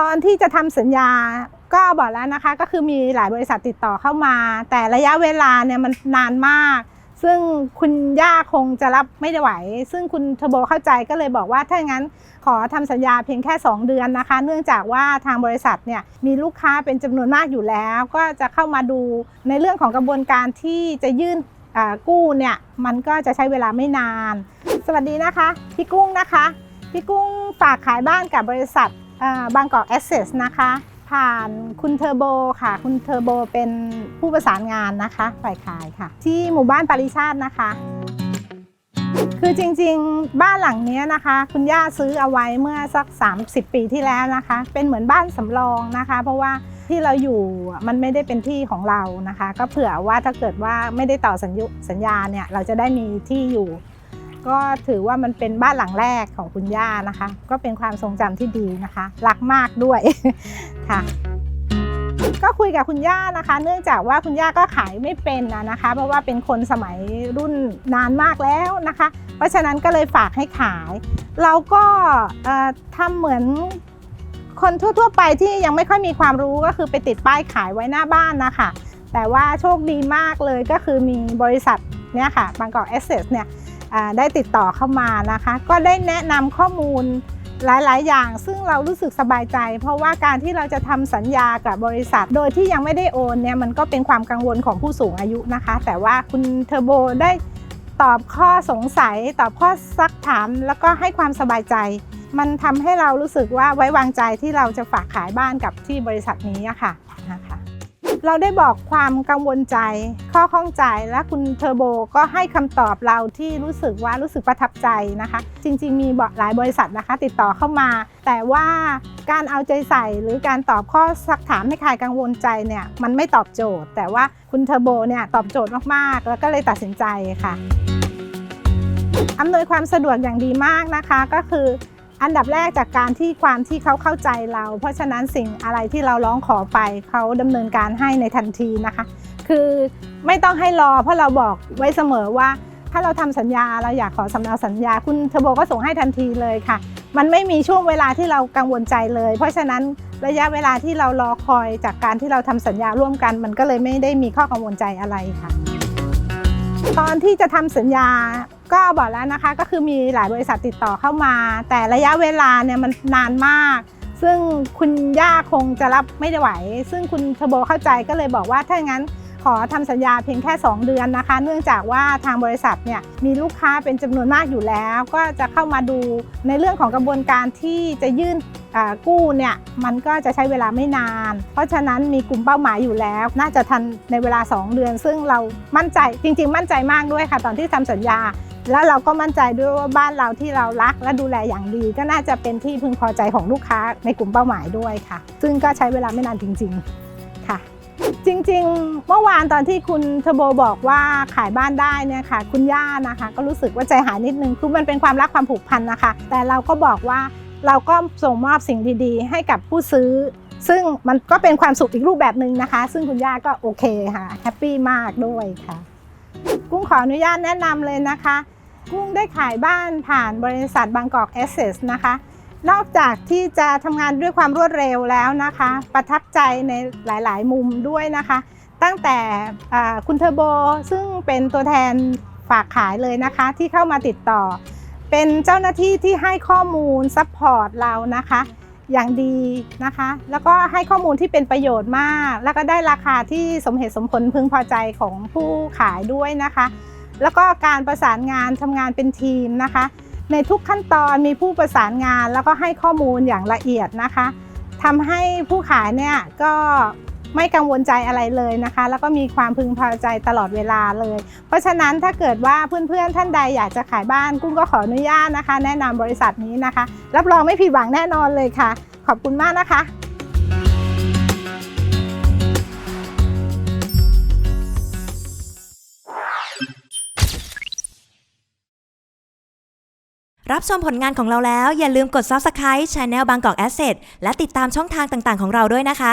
ตอนที่จะทำสัญญาก็บอกแล้วนะคะ ก็คือมีหลายบริษัทติดต่อเข้ามา แต่ระยะเวลาเนี่ยมันนานมาก ซึ่งคุณย่าคงจะรับไม่ได้ไหว ซึ่งคุณทโบเข้าใจก็เลยบอกว่าถ้าอย่างนั้นขอทำสัญญาเพียงแค่ 2 เดือนนะคะ เนื่องจากว่าทางบริษัทเนี่ยมีลูกค้าเป็นจำนวนมากอยู่แล้ว ก็จะเข้ามาดูในเรื่องของกระบวนการที่จะยื่นกู้เนี่ยมันก็จะใช้เวลาไม่นาน สวัสดีนะคะ พี่กุ้งนะคะ พี่กุ้งฝากขายบ้านกับบริษัท บางกอกแอสเซสนะคะ ผ่านคุณเทอร์โบค่ะ คุณเทอร์โบเป็นผู้ประสานงานนะคะ ฝ่ายขายค่ะ ที่หมู่บ้านปาริชาตินะคะ คือจริงๆ บ้านหลังนี้นะคะ คุณย่าซื้อเอาไว้เมื่อสัก 30 ปีที่แล้วนะคะ เป็นเหมือนบ้านสำรองนะคะ เพราะว่าที่เราอยู่มันไม่ได้เป็นที่ของเรานะคะ ก็เผื่อว่าถ้าเกิดว่าไม่ได้ต่อสัญญสัญญาเนี่ยเราจะได้มีที่อยู่ ก็ถือว่ามันเป็นบ้านหลังแรกของคุณย่านะคะ ก็เป็นความทรงจำที่ดีนะคะ รักมากด้วย ค่ะก็คุยกับคุณย่านะคะ เนื่องจากว่าคุณย่าก็ขายไม่เป็นนะนะคะ เพราะว่าเป็นคนสมัยรุ่นนานมากแล้วนะคะ เพราะฉะนั้นก็เลยฝากให้ขาย เราก็เอ่อทำเหมือนคนทั่ว ๆ ไปที่ยังไม่ค่อยมีความรู้ก็คือไปติดป้ายขายไว้หน้าบ้านนะคะ แต่ว่าโชคดีมากเลยก็คือมีบริษัทเนี่ยค่ะบางกอกแอสเซสเนี่ย ได้ติดต่อเข้ามานะคะ ก็ได้แนะนำข้อมูลหลาย ๆ อย่างซึ่งเรารู้สึกสบายใจ เพราะว่าการที่เราจะทำสัญญากับบริษัท โดยที่ยังไม่ได้โอนเนี่ยมันก็เป็นความกังวลของผู้สูงอายุนะคะ แต่ว่าคุณเทอร์โบได้ตอบข้อสงสัย ตอบข้อซักถาม แล้วก็ให้ความสบายใจ มันทำให้เรารู้สึกว่าไว้วางใจที่เราจะฝากขายบ้านกับที่บริษัทนี้อะค่ะนะคะ เราได้บอกความกังวลใจ ข้อข้องใจและคุณเทอร์โบก็ให้คำตอบเราที่รู้สึกว่ารู้สึกประทับใจนะคะ จริง ๆ มีหลายบริษัทนะคะ ติดต่อเข้ามา แต่ว่าการเอาใจใส่หรือการตอบข้อสักถามให้ใครกังวลใจเนี่ยมันไม่ตอบโจทย์ แต่ว่าคุณเทอร์โบเนี่ยตอบโจทย์มากๆ แล้วก็เลยตัดสินใจค่ะอำนวยความสะดวกอย่างดีมากนะคะก็คือ อันดับแรกจากการที่ความที่เขาเข้าใจเรา เพราะฉะนั้นสิ่งอะไรที่เราร้องขอไปเขาดำเนินการให้ในทันทีนะคะ คือไม่ต้องให้รอ เพราะเราบอกไว้เสมอว่า ถ้าเราทำสัญญาเราอยากขอสำเนาสัญญา คุณเทอโบก็ส่งให้ทันทีเลยค่ะ มันไม่มีช่วงเวลาที่เรากังวลใจเลย เพราะฉะนั้นระยะเวลาที่เรารอคอยจากการที่เราทำสัญญาร่วมกัน มันก็เลยไม่ได้มีข้อกังวลใจอะไรค่ะ ตอนที่จะทำสัญญา ก็บอกแล้วนะคะก็คือมีหลายบริษัทติดต่อเข้ามา แต่ระยะเวลาเนี่ยมันนานมาก ซึ่งคุณย่าคงจะรับไม่ได้ไหว ซึ่งคุณทโบเข้าใจก็เลยบอกว่าถ้าอย่างนั้นขอทำสัญญาเพียงแค่ 2 เดือนนะคะ เนื่องจากว่าทางบริษัทเนี่ยมีลูกค้าเป็นจำนวนมากอยู่แล้ว ก็จะเข้ามาดูในเรื่องของกระบวนการที่จะยื่นกู้เนี่ยมันก็จะใช้เวลาไม่นาน เพราะฉะนั้นมีกลุ่มเป้าหมายอยู่แล้ว น่าจะทันในเวลา 2 เดือน ซึ่งเรามั่นใจจริง ๆ มั่นใจมากด้วยค่ะ ตอนที่ทำสัญญา แล้วเราก็มั่นใจด้วยว่าบ้านเราที่เรารักและดูแลอย่างดี ก็น่าจะเป็นที่พึงพอใจของลูกค้าในกลุ่มเป้าหมายด้วยค่ะ ซึ่งก็ใช้เวลาไม่นานจริง ๆ ค่ะ จริงๆ เมื่อวานตอนที่คุณเทโบบอกว่าขายบ้านได้เนี่ยค่ะ คุณย่านะคะ ก็รู้สึกว่าใจหายนิดนึงคือมันเป็นความรักความผูกพันนะคะ แต่เราก็บอกว่าเราก็ส่งมอบสิ่งดีๆ ให้กับผู้ซื้อ ซึ่งมันก็เป็นความสุขอีกรูปแบบหนึ่งนะคะ ซึ่งคุณย่าก็โอเคค่ะแฮปปี้มากด้วยค่ะ กุ้งขออนุญาตแนะนำเลยนะคะ กุ้งได้ขายบ้านผ่านบริษัทบางกอกแอสเซสนะคะ นอกจากที่จะทำงานด้วยความรวดเร็วแล้วนะคะ ประทับใจในหลายๆ มุมด้วยนะคะ ตั้งแต่คุณเทอร์โบซึ่งเป็นตัวแทนฝากขายเลยนะคะที่เข้ามาติดต่อ เป็นเจ้าหน้าที่ที่ให้ข้อมูลซัพพอร์ตเรานะคะ อย่างดีนะคะ แล้วก็ให้ข้อมูลที่เป็นประโยชน์มาก แล้วก็ได้ราคาที่สมเหตุสมผลพึงพอใจของผู้ขายด้วยนะคะ แล้วก็การประสานงานทำงานเป็นทีมนะคะ ในทุกขั้นตอนมีผู้ประสานงานแล้วก็ให้ข้อมูลอย่างละเอียดนะคะทำให้ผู้ขายเนี่ยก็ ไม่กังวลใจอะไรเลยนะคะ แล้วก็มีความพึงพอใจตลอดเวลาเลย เพราะฉะนั้นถ้าเกิดว่าเพื่อนๆท่านใดอยากจะขายบ้านกุ้งก็ขออนุญาตนะคะ แนะนำบริษัทนี้นะคะ รับรองไม่ผิดหวังแน่นอนเลยค่ะ ขอบคุณมากนะคะรับชมผลงานของเราแล้วอย่าลืมกด Subscribe Channel บางกอก Asset และติดตามช่องทางต่างๆ ของเราด้วยนะคะ